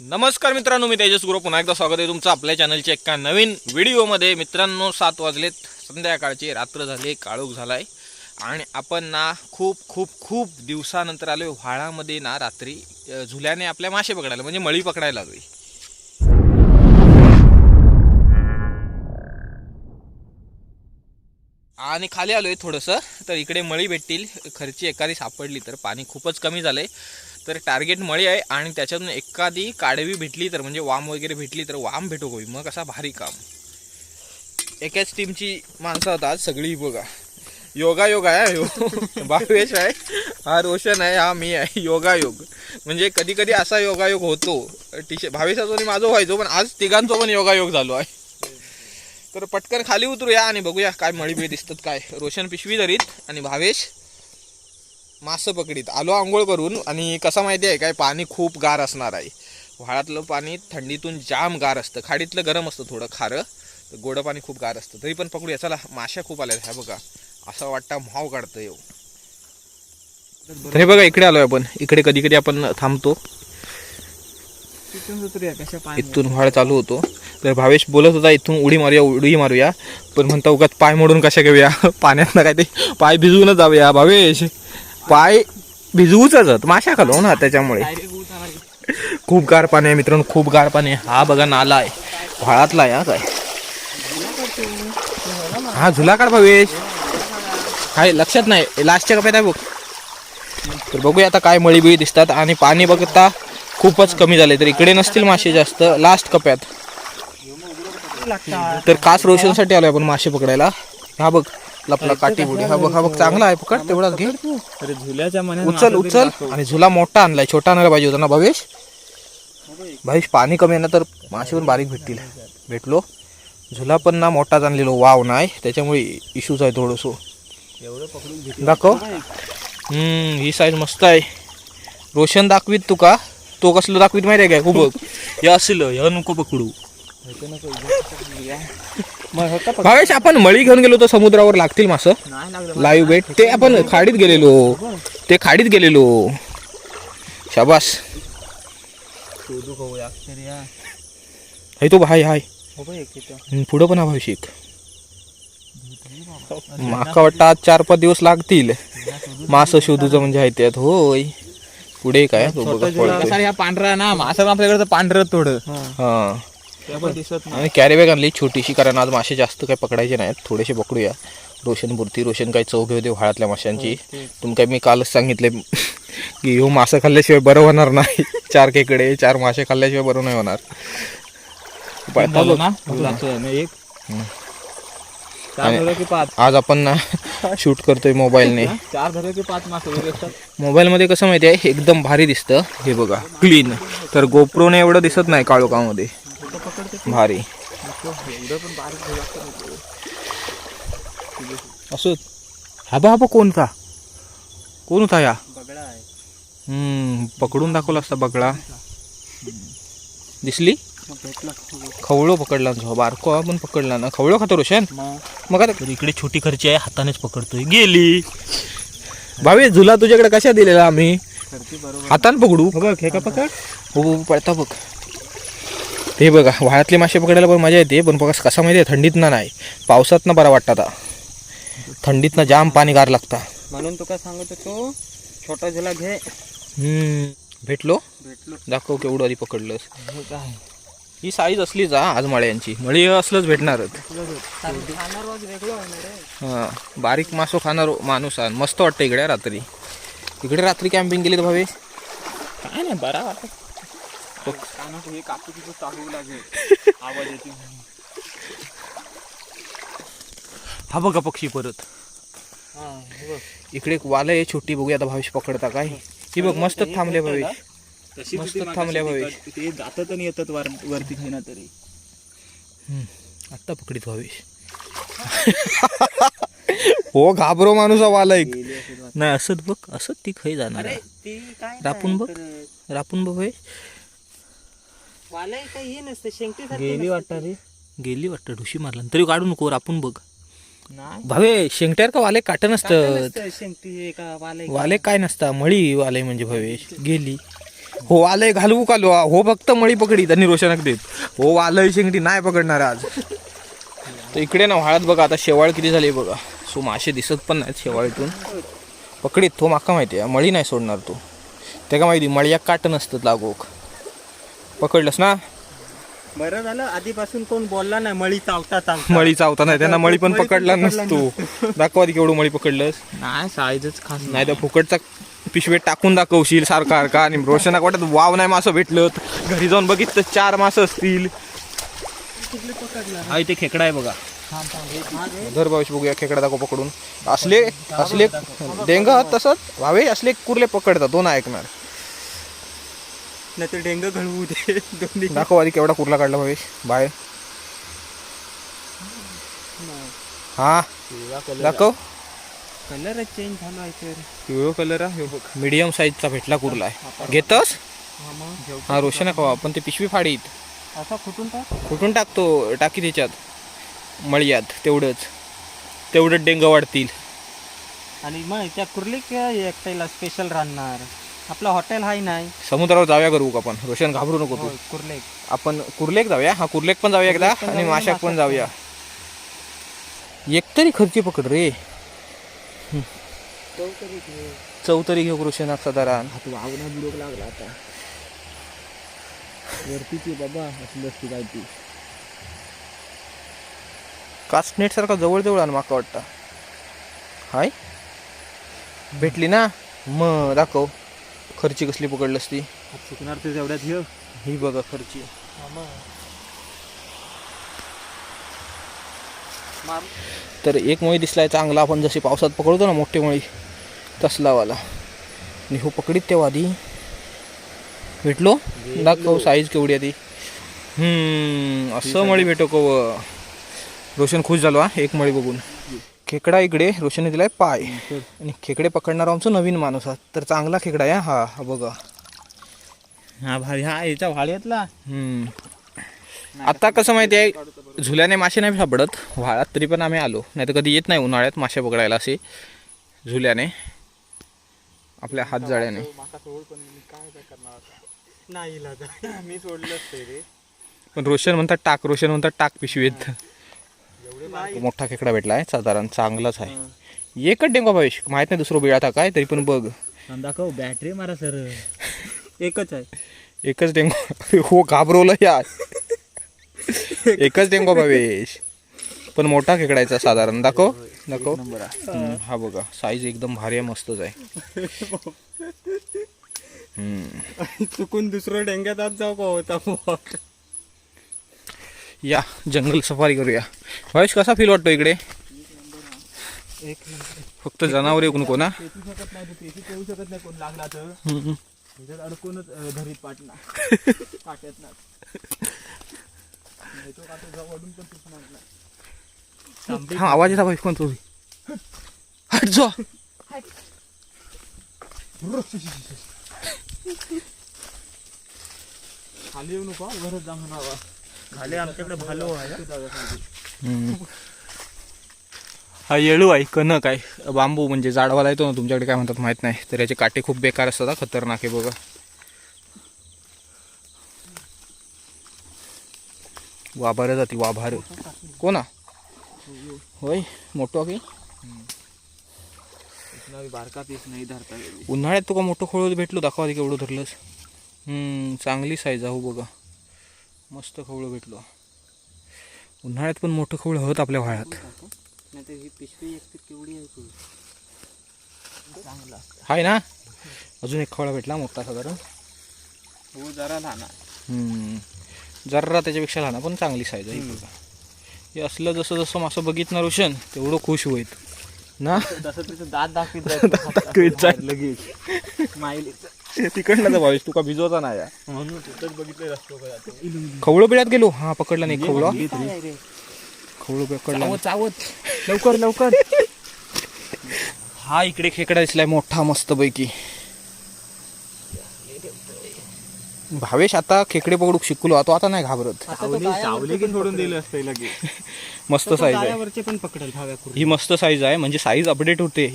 नमस्कार मित्रांनो मी तेजस गुरु. पुन्हा एकदा स्वागत आहे तुमचं आपल्या चॅनलच्या एका नवीन व्हिडिओमध्ये. मित्रांनो सात वाजलेत. संध्याकाळचे रात्र झाले काळोख झालाय. आणि आपण ना खूप खूप खूप दिवसानंतर आलोय. व्हाळामध्ये ना रात्री झुल्याने आपल्या मासे पकडायला म्हणजे मळी पकडायला आलोय आणि खाली आलोय थोडंसं तर इकडे मळी भेटतील. खर्ची एखादी सापडली तर पाणी खूपच कमी झालंय. तर टार्गेट मळी आहे आणि त्याच्यातून एखादी काडवी भेटली तर म्हणजे वाम वगैरे भेटली तर वाम भेटो होई मग असा भारी काम. एकाच टीमची माणसं होतात सगळी बघा. योगा योग आहे हा भावेश आहे हा रोशन आहे हा मी आहे. योगा योग म्हणजे कधी कधी असा योगायोग होतो. टी भावेशाचो आणि माझं व्हायचो पण आज तिघांचो पण योगायोग झालो आहे. तर पटकन खाली उतरूया आणि बघूया काय मळी बिळी दिसतात काय. रोशन पिशवी धरीत आणि भावेश मासं पकडीत. आलो आंघोळ करून आणि कसं माहिती आहे काय? पाणी खूप गार असणार आहे. व्हाळातलं पाणी थंडीतून जाम गार असतं. खाडीतलं गरम असतं थोडं खारं. तर गोडं पाणी खूप गार असतं. तरी पण पकडूया. चला माश्या खूप आल्या ह्या बघा. असं वाटतं म्हाव काढतं येऊ तर हे बघा इकडे आलोय आपण. इकडे कधी कधी आपण थांबतो. इथून व्हाळ चालू होतो. तर भावेश बोलत होता इथून उडी मारूया उडी मारूया. पण म्हणता उगाच पाय मोडून कशा घेऊया? पाण्यात काय ते पाय भिजवूनच जाऊया. भावेश पाय भिजवूच माशा खालो ना त्याच्यामुळे. खूप गार पाणी आहे मित्रांनो खूप गार पाणी आहे हा बघा नाला आहे व्हाळातला आहे हा काय. हा झुला काढ भावेश. काय लक्षात नाही. लास्टच्या कप्यात आहे बघ. तर बघूया आता काय मळी बिळी दिसतात. आणि पाणी बघता खूपच कमी झाले तर इकडे नसतील मासे जास्त. लास्ट कप्यात तर कास रोशनसाठी आलोय आपण मासे पकडायला. हा बघ. लपला काठी बुडी. हा बघ हा बघ चांगला आहे पकड तेवढाच घे. अरे झुल्याच्या मनात उचल उचल. आणि झुला मोठा आणलाय छोटा आणायला पाहिजे होता ना भावेश? भावेश पाणी कमी आहे ना तर मासे पण बारीक भेटतील. भेटलो. झुला पण ना मोठाच आणलेलो. वाव नाही. त्याच्यामुळे इश्यूज आहे थोडंसं. दाखव. हम्म ही साईज मस्त आहे. रोशन दाखवीत तुका तो कसलं दाखवीत माहिती आहे काय खूप बघ. हे असलं हे नको पकड. भावेश आपण मळी घेऊन गेलो तर समुद्रावर लागतील मासं. लाईव्ह बेट ते आपण खाडीत गेलेलो. ते खाडीत गेलेलो. शाबास. हाय तो हाय हाय. हो पुढं पण अभिषेक माका वाटतं आज चार पाच दिवस लागतील. मास शोधूचं म्हणजे आहे त्यात होय. पुढे काय? हा पांढरा ना असं आपल्याकडे पांढरं थोडं हा. आणि कॅरी बॅग आणली छोटीशी कारण आज मासे जास्त काही पकडायचे नाहीत. थोडेसे पकडूया. रोशन पुरती रोशन काही चव घेऊ दे व्हाळातल्या माशांची. तुम काय मी कालच सांगितले की ह्यो मासे खाल्ल्याशिवाय बरं होणार नाही. चार खेकडे चार मासे खाल्ल्याशिवाय बरं नाही होणार. आज आपण ना शूट करतोय मोबाईलने हा? चार धरलं की पाच मास वगैरे असतात. मोबाईलमध्ये कसं माहिती आहे? एकदम भारी दिसतं. हे बघा क्लीन तर गोप्रोने एवढं दिसत नाही काळोखामध्ये. भारी. एवढं पण बारीक असतं. असं हा बा हा बा कोणता कोण होता या? बगळा आहे. हम्म पकडून दाखवला असता बगळा. दिसली? खवळो? पकडला जो बारको आपण पकडला ना. खवळो खातो रोशन? मग? आता इकडे छोटी खर्ची आहे हातानेच पकडतोय. गेली. भावे झुला तुझ्याकडे कशा दिलेला आम्ही? हातान पकडू. बघ हे का पकड? हो हो पळता बघ. ते बघा वाळ्यातले मासे पकडायला पण मजा येते पण बघा कसा माहिती आहे थंडीत ना नाही. पावसात ना बरा वाटतं आता. थंडीत ना जाम पाणी गार लागता. म्हणून तुका सांगत होतो छोटा झुला घे. हम्म भेटलो? भेटलो. दाखव केवढं आधी पकडलंस. हे ही साईज असलीच हा आज मळ्यांची. मळी असलंच भेटणारच. हा बारीक मासो खाणार माणूस आहे मस्त वाटतं इकडे रात्री. इकडे रात्री कॅम्पिंग केली तर भावे? काय नाही बरा वाटत. हे कापू तिथं टाकू लागेल आवाज येते हा बघा पक्षी परत? बघ इकडे एक वाल आहे छोटी बघूया आता भावेश पकडता काय. ही बघ मस्त थांबले भावेश. तशी मस्त मागाशी भावेश. ते जातात आणि येतात वर वरती खेळणार तरी. आत्ता पकडीत भावेश. हो घाबरो माणूस हा वाला एक. नाही असत बघ असत ती खाई जाणार आहे. ते काय रापून बघ. रापून बघ भावेश. वालाय काही हे नसतं शेंगटी गेली वाटतं रे. गेली वाटतं ढुशी मारला. तरी काढू नको रापून बघ. नाही. भावे शेंगट्यावर का वाले काट नसतं. शेंगटी हे का वालाय? वाले काय नसता? मळी वाले म्हणजे भवेश गेली. हो आलंय घालवू कालो हो फक्त मळी पकडी. त्यांनी रोशनक देत. हो आलंय शेंगडी नाही पकडणार आज. तर इकडे ना व्हाळात बघा आता शेवाळ किती झाली बघा. सो मासे दिसत पण नाहीत शेवाळीतून. पकडीत तो माका माहिती आहे. मळी नाही सोडणार तो. ते का माहिती मळ्या काट नसतं लागोक. पकडलंस ना? बरं झालं आधीपासून कोण बोलला नाही मळी चावता चावता. मळी चावता नाही त्यांना मळी पण पकडला नसतो. दाखवा आधी केवढं मळी पकडलंस. नाही साईजच खास नाही. तर फुकटचा पिशवेत टाकून दाखवशील सारखा सारखा आणि रोशनाक वाटत वाव नाही मासं भेटलं घरी जाऊन बघितलं चार मासं असतील. हा इथे खेकडा आहे बघा. धर भावेश बघूया खेकडा दाखव पकडून. असले असले डेंग तसंच भावे असले कुर्ले पकडतात दोन ऐकणार. नाही तर डेंग घडवू दे. दोन्ही. दाखव आधी केवढा कुर्ला काढला भावेश बाय. हा? दाखव. कलरच चेंज झाला आहे तर. पिवळो कलर मीडियम साईजचा भेटला कुर्ला आहे. घेतस? हा रोशन आहे का पण ते पिशवी फाडीत. असा कुठून टाक? कुठून टाकतो? टाकी त्याच्यात. मळ्यात तेवढंच. तेवढंच डेंग वाढतील. आणि मग त्या कुर्ली एकट्याला स्पेशल राहणार? आपलं हॉटेल हाय नाही. समुद्रावर जाऊया करू आपण. रोशन घाबरू नको तू. होय, कुर्ले आपण कुर्लेक जाऊया? हा कुर्लेक पण जाऊया एकदा. पण आणि जाऊया, माशाक पण माशाक जाऊया. एक तरी खर्ची पकड रे. चौतरी घेऊ रोशन साधारण वावना बुडोक लागला आता. वरतीची बाबा असली असती काय ती कास्टनेट सारखा जवळ जवळ आण माका वाटतं. हाय? भेटली ना? मग दाखव. खर्ची कसली पकडलंस ती चुकणार ते तेवढ्यात घेऊ ही बघा खर्ची. तर एक मळी दिसलाय चांगला. आपण जशी पावसात पकडतो ना मोठी मळी तसलावाला आणि हो पकडीत तेव्हा आधी. भेटलो? दाखव साईज केवढी हम्म, असं मळी भेटो कव. रोशन खुश झालो हा. एक मळी बघून. खेकडा इकडे रोशनने दिलाय पाय. आणि खेकडे पकडणारा आमचं नवीन माणूस हा तर चांगला खेकडा आहे हा. हा बघा. हा भारी. हा याच्या हम्म. आता कसं माहिती आहे झुल्याने मासे नाही सापडत. व्हाळात तरी पण आम्ही आलो. नाही तर कधी येत नाही उन्हाळ्यात मासे पकडायला असे. झुल्याने. आपल्या हात जाळ्याने. पण रोशन म्हणतात टाक रोशन म्हणतात टाक पिशवीत. मोठा खेकडा भेटला आहे साधारण चांगलाच आहे. एकच डेंगा भावेश माहीत नाही दुसरं बिळात काय तरी पण बघ. दाखव बॅटरी मारा सर एकच आहे. एकच डेंगो हो घाबरवलं यार एकच डेंगो भावेश पण मोठा खेकडायचा साधारण. दाखव दाखव. हा बघा साईज एकदम भारी आहे मस्तच आहे. चुकून दुसरं डेंग्यात जाऊ का होता या जंगल सफारी करूया. भावेश कसा फील वाटतो इकडे? फक्त जनावर येऊ नको ना पेटू नाही शकत नाही कोण लागला तर त्याच्यात अडकूनच घरी पाटला तो हा आवाज येता भावेश कोणतो हट जो. खाली येऊ नको घरच जाऊन आवाज खाली आमच्याकडे भालो आहे. हा येळू आहे कनक आहे बांबू म्हणजे जाडवाला येतो ना तुमच्याकडे काय म्हणतात माहीत नाही. तर याचे काटे खूप बेकार असतात खतरनाक आहे बघा. वाभार जाती वाभार. कोणा होय मोठं की? बारका पीस नाही धरता उन्हाळ्यात तुका मोठं खोळ भेटलो दाखवा केवढं धरलंस. हम्म, चांगली साईज आहे हो बघा. मस्त खवळं भेटलो. उन्हाळ्यात पण मोठं खवळ हवत आपल्या व्हाळ्यात नाही तर ही पिशवी एक केवढी आहे चांगला हाय ना? अजून एक खवळा भेटला मोठा साधारण हो जरा लहान हम्म. जरा त्याच्यापेक्षा लहान पण चांगली साईज आहे ही बघा. हे असलं जसं जसं मासं बघितणार रोशन तेवढं खुश होईत ना? तसं तिचं दात दाखवीत दाखवीत. लगेच. माईलीचं तिकडनं भावेश तुका भिजवता नाही या. खवळं बिळ्यात गेलो. हा पकडला नाही खवळा. खवळं पकडला. चावत लवकर लवकर. हा इकडे खेकडा दिसलाय मोठा मस्त पैकी भावेश आता खेकडे पकडू शिकलो तो आता नाही घाबरत. सावली की सोडून दिलं असतं लगेच. मस्त साईज आहे. पण पकडेल ही मस्त साईज आहे म्हणजे साईज अपडेट होते.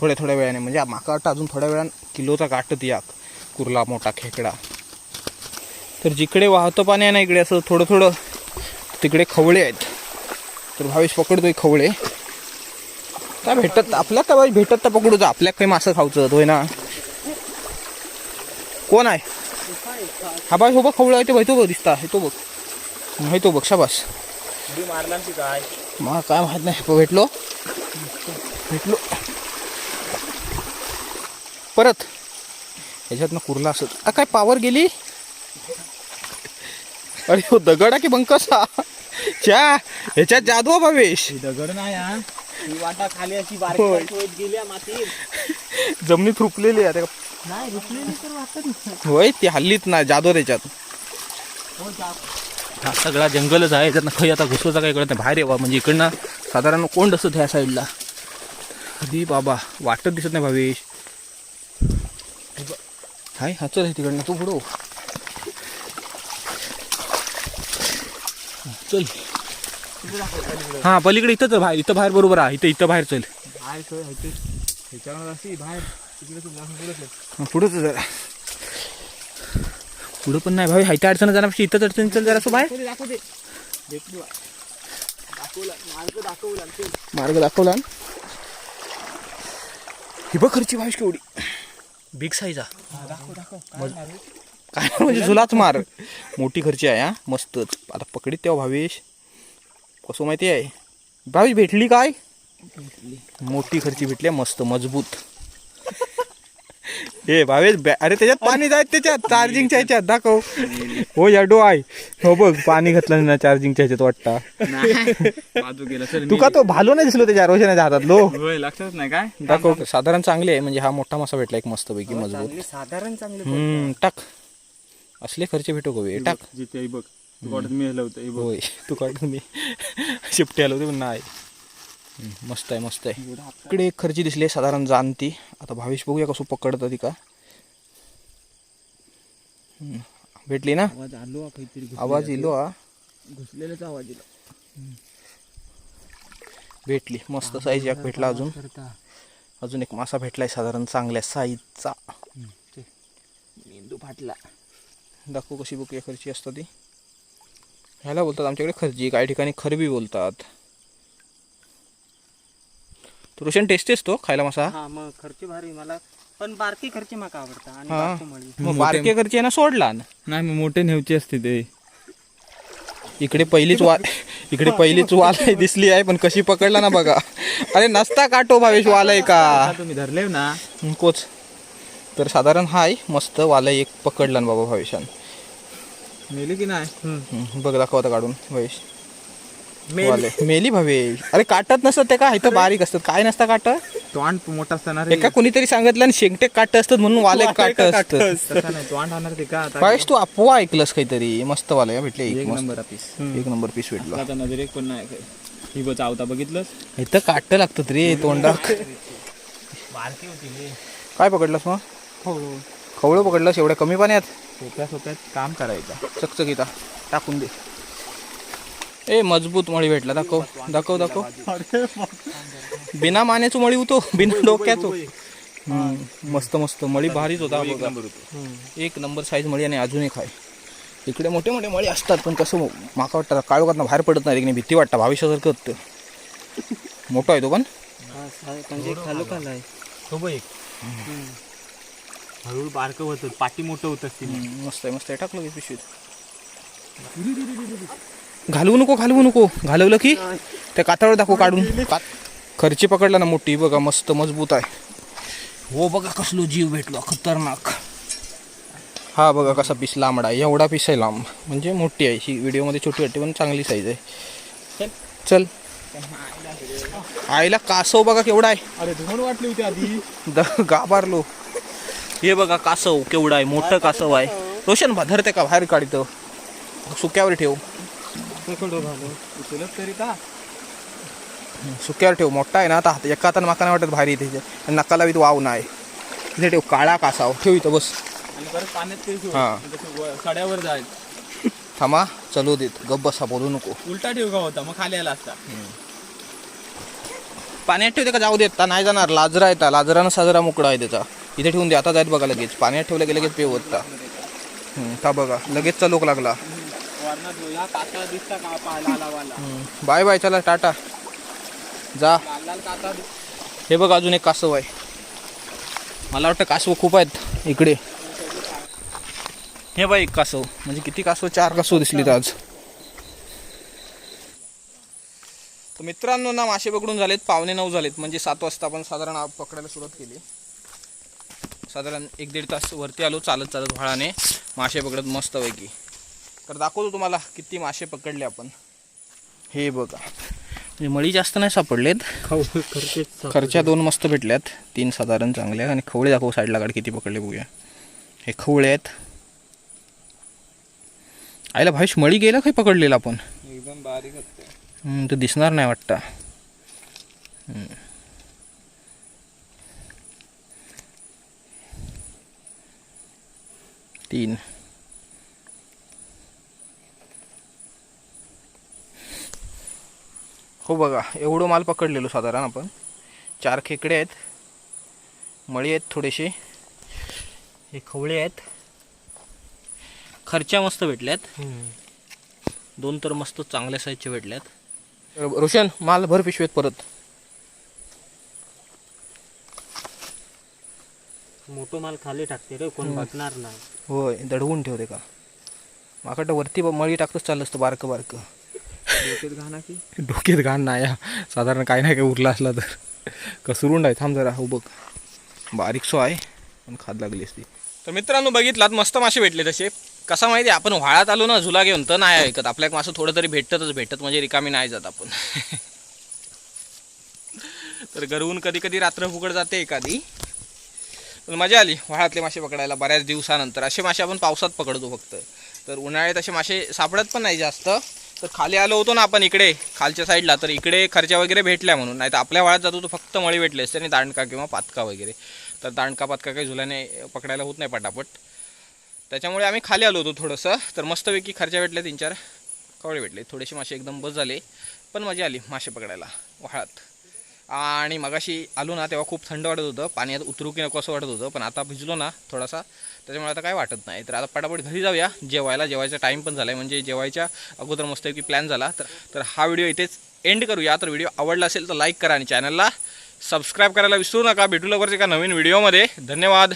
थोड्या थोड्या वेळाने म्हणजे माका वाटतं अजून थोड्या वेळानं किलोचा काटत याक कुर्ला मोठा खेकडा. तर जिकडे वाहतं पाणी आहे ना इकडे असं थोडं थोडं तिकडे खवळे आहेत. तर भावेश पकडतोय खवळे. काय भेटत आपल्या भाई भेटत तर पकडू तर आपल्या काही मासं खाऊचं होय ना? कोण आहे? हा बाय हो बघ खवळा आहे ते भाई तो बघ दिसता हे तो बघ. हे तो बघ शाबास. मारला काय मला काय माहीत नाही भेटलो. भेटलो. परत. ह्याच्यातनं कुर्ला असत. आ काय पावर गेली? अरे हो दगडा की बंकसा? च्या ह्याच्यात जादू भावेश. दगड नाही वाटा खाली अशी. बारीक गेल्या मातीत. जमिनीत रुपलेली आहे होय ती हल्लीत नाही जादू. त्याच्यात हो जा हा सगळा जंगलच आहे त्यातनं खै आता घुसवायचा काही कळत नाही बाहेर यावा म्हणजे इकडनं साधारण कोंड असत ह्या साईडला अरे बाबा वाटत दिसत नाही भावेश. हाय हा चल तिकडनं तू पुढं हो. चल. हा पलीकडे इथं तर बाहेर इथं बाहेर बरोबर आहे इथं इथं बाहेर चल. बाहेर. पुढंच जरा. पुढं पण नाही भावी हायत्या अडचण जाण्यापेक्षा इथंच अडचण चल जरा असं बाहेर मार्ग दाखवला? ही बघ खर्ची भावेश केवढी. बिग साईजा काय म्हणजे झुलाच मार मोठी खर्ची आहे हा. मस्तच. आता पकडीत तेव्हा भावेश. कसं माहिती आहे? भावेश भेटली काय? मोठी खर्ची भेटली मस्त मजबूत. ए भावेश बॅ- अरे त्याच्यात पाणी जायत त्याच्यात चार्जिंगच्या ह्याच्यात दाखव. हो याडो आहे हो बघ पाणी घातलं ना चार्जिंगच्या ह्याच्यात वाटता. नाही. बाजू गेला चल तुका तो भालो नाही दिसलो त्याच्या रोशनाच्या हातात लो. होय लक्षात नाही काय? दाखव. साधारण चांगली आहे म्हणजे हा मोठा मासा भेटला एक मस्त पैकी मजबूत. चांगले साधारण चांगले हम्म टाक. असले खर्च भेटू गवे टाक. जिथे हे बघ. तू वाटत मी हेलं होतं बघ. होय तू काढून मी. शिफ्टी आलो होते पण नाही. मस्त आहे मस्त आहे. इकडे एक खर्ची दिसली साधारण जाणती. आता भावेश बघूया कसं पकडतं ती का. भेटली ना? आवाज हा हा. घुसलेलाच आवाज दिला भेटली. मस्त साईज एक भेटला अजून. अजून एक मासा भेटलाय साधारण चांगल्या साईजचा मेंदू फाटला. दाखवू कशी बघूया खर्ची असतं ती. ह्याला बोलतात आमच्याकडे खर्ची. काही ठिकाणी खरबी बोलतात. रोशन टेस्टेस तो खायला मासा. हा मग खर्च भारी मला पण बारकी खर्च माका आवडता आणि हा. बारको मळी. मग बारके खर्ची आहे ना सोडला ना नाही मग मोठे नेवचे असते ते. इकडे पहिलीच वाल इकडे पहिलीच वाल आहे दिसली आहे पण कशी पकडला ना बघा. अरे नसता काटो भावेश वाल आहे का तुम्ही धरले ना. कोच तर साधारण हाय मस्त वाल एक पकडला ना बाबा भावेशान. मेले की नाही? बघ दाखव आता काढून भावेश. वाले. मेली भावेश अरे काटत नसत ते का? इथं बारीक असतात. काय नसतं काट तोंड मोठा असताना रे. एका कुणीतरी सांगितलं आणि शेंगटे काट असतात म्हणून वाले काट असतात. तसा नाही. तोंड राहणार ते का? आता भावेश तू अफवा ऐकलंस काहीतरी? मस्त वाला भेटले. एक एक मस्त. नंबर पीस एक नंबर पीस भेटला. आता नजर एक पण नाही. काय. ही बच आवता बघितलंस? इथं काट लागतात रे तोंडा बारकी होती काय पकडलंस मग? खवळं. पकडलंस? एवढ्या कमी पाण्यात? सोप्या सोप्यात काम करायचं. चकचकीता. टाकून दे. ए मजबूत मळी भेटला दाखव दाखव दाखव. बिना मानेचो मळी होतो बिना डोक्याचो. मस्त मस्त. मळी भारीच होता एक नंबर साईज मळी आणि अजून एक आहे इकडे मोठे मोठे मळी असतात पण कसं माका वाटतं काळोखात बाहेर पडत नाही की भीती वाटतं भविष्यासारखं होतं. मोठा आहे तो पण. हळूहळू बारकं होतं पाठी मोठं होत असतील. मस्त आहे मस्त आहे. टाकलं पिशवीत. घालवू नको घालवू नको. घालवलं की? त्या कातळावर दाखव काढून. खर्ची पकडला ना मोठी बघा मस्त मजबूत आहे. हो बघा कसलो जीव भेटलो खतरनाक. हा बघा कसा पीस लांबडा आहे एवढा पीस आहे लांब म्हणजे मोठी आहे. ही व्हिडिओमध्ये छोटी वाटते पण चांगली साईज आहे. चल. आईला कासव बघा केवढा आहे. अरे वाटली होती आधी. द- गाभारलो. हे बघा कासव केवढा आहे. मोठं कासव आहे. रोशन भा- धरते का बाहेर काढतो सुक्यावर ठेव. उचलत तरी का? सुक्यावर ठेव मोठा आहे ना आता. हात- एका हातानं माका नाही वाटत भारी त्याच्या आणि नकाला बी वाव नाही. इथे ठेव काळा कासाव. ठेव इथं बस. आणि परत पाण्यात ते ठेव. हा. म्हणजे कसं वर- सड्यावर जायचं थांबा चलू देत. गप बसा बोलू नको. उलटा ठेव का होता? मग खाली आला असता. पाण्यात ठेवते का? जाऊ देत ता नाही जाणार. लाजरा येतात लाजरानं साजरा मोकळा आहे त्याचा. इथे ठेवून दे. आता जायत बघा लगेच. पाण्यात ठेवलं की लगेच पेव होता. का बघा. लगेचचा लोक लागला. दिसता का पाला बाय बाय चला टाटा. जा. हे बघ अजून एक कासव आहे. मला वाटतं कासव खूप आहेत इकडे. हे एक कासव. म्हणजे किती कासव चार कासव दिसलीत आज. तर मित्रांनो ना मासे पकडून झालेत पावणे नऊ झालेत. म्हणजे सात वाजता आपण साधारण पकडायला सुरुवात केली. साधारण एक दीड तास वरती आलो चालत चालत व्हाळाने. मासे पकडत मस्तपैकी. तर दाखवतो तुम्हाला किती मासे पकडले आपण. हे बघा. म्हणजे मळी जास्त नाही सापडलेत. खाऊ खर्च्या दोन मस्त भेटल्यात. तीन साधारण चांगल्या आणि खवळे दाखव साईडला गाडी किती पकडले बघूया. हे खवळे आहेत. आईला भाई मळी गेला काही पकडलेला आपण? एकदम बारीक तो दिसणार नाही वाटतं. हम्म. तीन. हो बघा एवढं माल पकडलेलो साधारण आपण. चार खेकडे आहेत. मळी आहेत थोडेसे. हे खवळे आहेत. खर्च्या मस्त भेटल्यात. दोन तर मस्त चांगल्या साईजचे भेटल्यात. रोशन माल भर पिशवेत परत. मोठो माल खाली टाकते रे कोण बघणार नाही होय दडवून ठेवते का? माकडं वरती मळी टाकतच चाललं असतं बारकं बारकं. डोक्यात घाणा की? डोक्यात घाण नाही हा. साधारण काही नाही काही उरला असला तर. कसुरुंड आहे थांब जरा हो बघ. बारीक सो आहे पण खाद लागली असती. तर मित्रांनो बघितलात मस्त मासे भेटले तसे. कसा माहिती आहे, आपण व्हाळात आलो ना झुला घेऊन तर नाही ऐकत. आपल्या एक मासं थोडं तरी भेटतच भेटत म्हणजे रिकामी नाही जात आपण. तर गरवून कधी कधी रात्र फुकट जाते एखादी. पण मजा आली व्हाळातले मासे पकडायला बऱ्याच दिवसानंतर. असे मासे आपण पावसात पकडतो फक्त. तर उन्हाळ्यात असे मासे सापडत पण नाही जास्त. तर खाली आलो होतो ना आपण इकडे खालच्या साईडला तर इकडे खर्च्या वगैरे भेटल्या म्हणून. नाही तर आपल्या वाळात जातो तो फक्त मळी भेटले असते आणि दांडका किंवा पातका वगैरे. तर दांडका पातका काही झुल्याने पकडायला होत नाही पटापट. त्याच्यामुळे आम्ही खाली आलो होतो थोडंसं. तर मस्तपैकी खर्च्या भेटल्या तीन चार कवळे भेटले. थोडेसे मासे एकदम बस झाले पण मजा आली मासे पकडायला वाळात. आणि मगाशी आलो ना तेव्हा खूप थंड वाटत होतं पाण्यात उतरू की नको असं वाटत होतं पण आता भिजलो ना थोडासा त्याच्यामुळे आता काय वाटत नाही. तर आता पटापट घरी जाऊया. जेवायला जेवायचा टाईम पण झाला आहे म्हणजे जेवायच्या अगोदर मस्तपैकी प्लॅन झाला. तर तर हा व्हिडिओ इथेच एंड करूया. तर व्हिडिओ आवडला असेल तर लाईक करा आणि चॅनलला सबस्क्राईब करायला विसरू नका. भेटू लवकरच एका नवीन व्हिडिओमध्ये धन्यवाद.